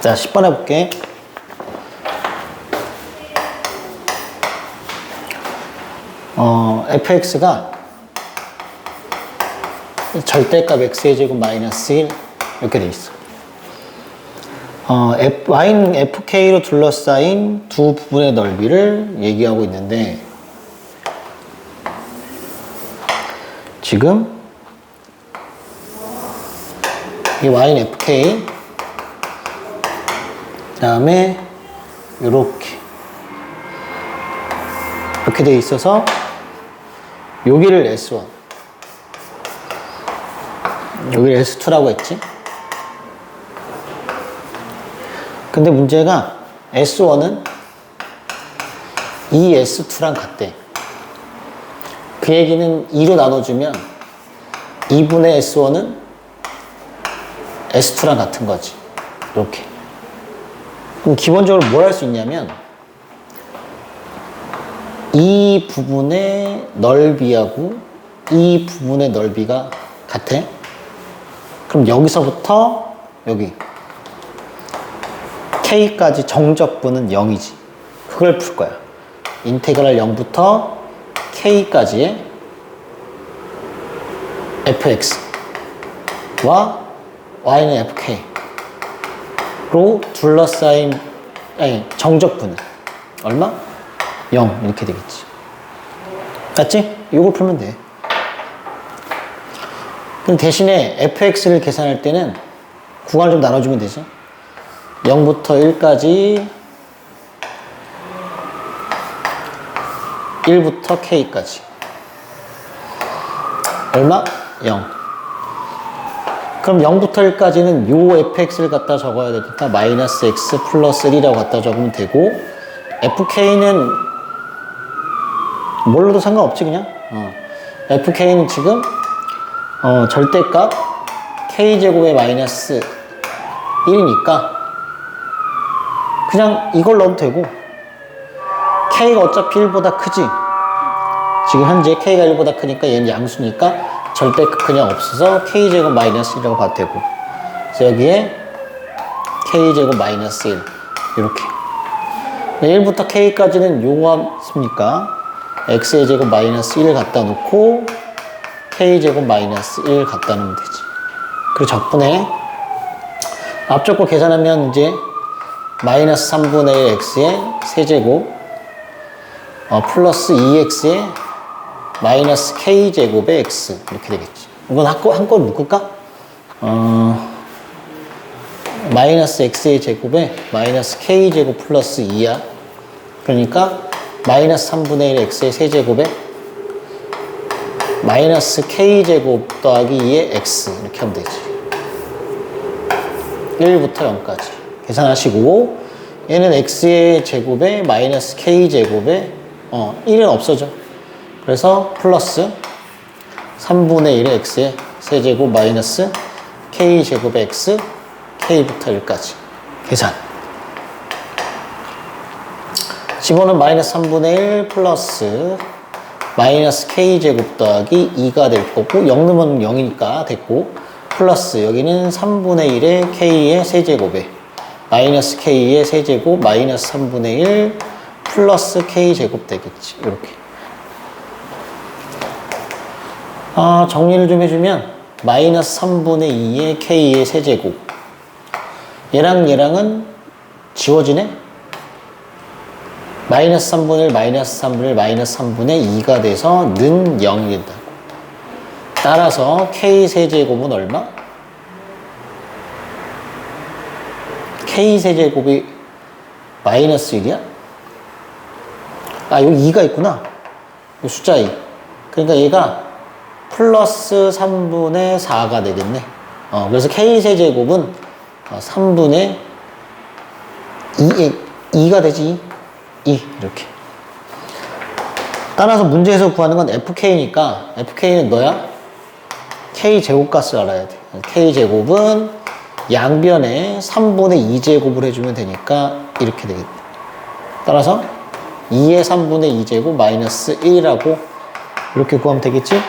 자, 10번 해볼게. 어, fx가 절대값 x의 제곱 마이너스 1 이렇게 돼 있어. 어, y는 fk로 둘러싸인 두 부분의 넓이를 얘기하고 있는데 지금 이 y는 fk 그 다음에 이렇게. 이렇게 돼 있어서 여기를 S1 여기를 S2라고 했지? 근데 문제가 S1은 이 S2랑 같대. 그 얘기는 2로 나눠주면 2분의 S1은 S2랑 같은 거지. 이렇게 그럼 기본적으로 뭘 할 수 있냐면 이 부분의 넓이하고 이 부분의 넓이가 같아? 그럼 여기서부터 여기 k까지 정적분은 0이지. 그걸 풀 거야. 인테그랄 0부터 k까지의 fx와 y는 fk 로 둘러싸인 아니, 정적분은 얼마? 0 이렇게 되겠지. 맞지? 이걸 풀면 돼. 그럼 대신에 fx를 계산할 때는 구간을 좀 나눠주면 되지. 0부터 1까지 1부터 k까지 얼마? 0 그럼 0부터 1까지는 요 fx를 갖다 적어야 되니까 마이너스 x 플러스 1이라고 갖다 적으면 되고 fk는 뭘로도 상관없지 그냥 어. fk는 지금 어, 절대값 k제곱의 마이너스 1이니까 그냥 이걸 넣어도 되고 k가 어차피 1보다 크지 지금 현재 k가 1보다 크니까 얘는 양수니까 절대값 그냥 없어서 k제곱 마이너스 1이라고 봐도 되고 그래서 여기에 k제곱 마이너스 1 이렇게. 1부터 k까지는 용합습니까? X의 제곱 마이너스 1을 갖다 놓고 k제곱 마이너스 1 갖다 놓으면 되지. 그리고 적분에 앞쪽 거 계산하면 이제 마이너스 3분의 1 x의 세제곱 어, 플러스 2x의 마이너스 k제곱의 x. 이렇게 되겠지. 이건 한꺼, 한꺼 묶을까? 어, 마이너스 x의 제곱에 마이너스 k제곱 플러스 2야. 그러니까 마이너스 3분의 1 x의 세제곱에 마이너스 k제곱 더하기 2의 x. 이렇게 하면 되지. 1부터 0까지. 계산하시고 얘는 x의 제곱에 마이너스 k제곱에 어 1은 없어져 그래서 플러스 3분의 1의 x의 세제곱 마이너스 k제곱의 x k부터 1까지. 계산. 집어는 마이너스 3분의 1 플러스 마이너스 k제곱 더하기 2가 될 거고 0 넣으면 0이니까 됐고 플러스 여기는 3분의 1의 k의 세제곱에 마이너스 k의 세제곱 마이너스 3분의 1 플러스 k제곱 되겠지. 이렇게 아, 정리를 좀 해주면 마이너스 3분의 2의 k의 세제곱. 얘랑 얘랑은 지워지네? 마이너스 3분의 1 마이너스 3분의 1 마이너스 3분의 2가 돼서 는 0이 된다 따라서 k 세제곱은 얼마? k 세제곱이 마이너스 1이야? 아 여기 2가 있구나. 이 숫자 2 그러니까 얘가 플러스 3분의 4가 되겠네. 어, 그래서 k 세제곱은 3분의 2, 2가 되지. 2 이렇게. 따라서 문제에서 구하는 건 fk니까 fk는 너야? K 제곱값을 알아야 돼. K 제곱은 양변에 3분의 2제곱을 해주면 되니까 이렇게 되겠다. 따라서 2의 3분의 2제곱 마이너스 1이라고 이렇게 구하면 되겠지?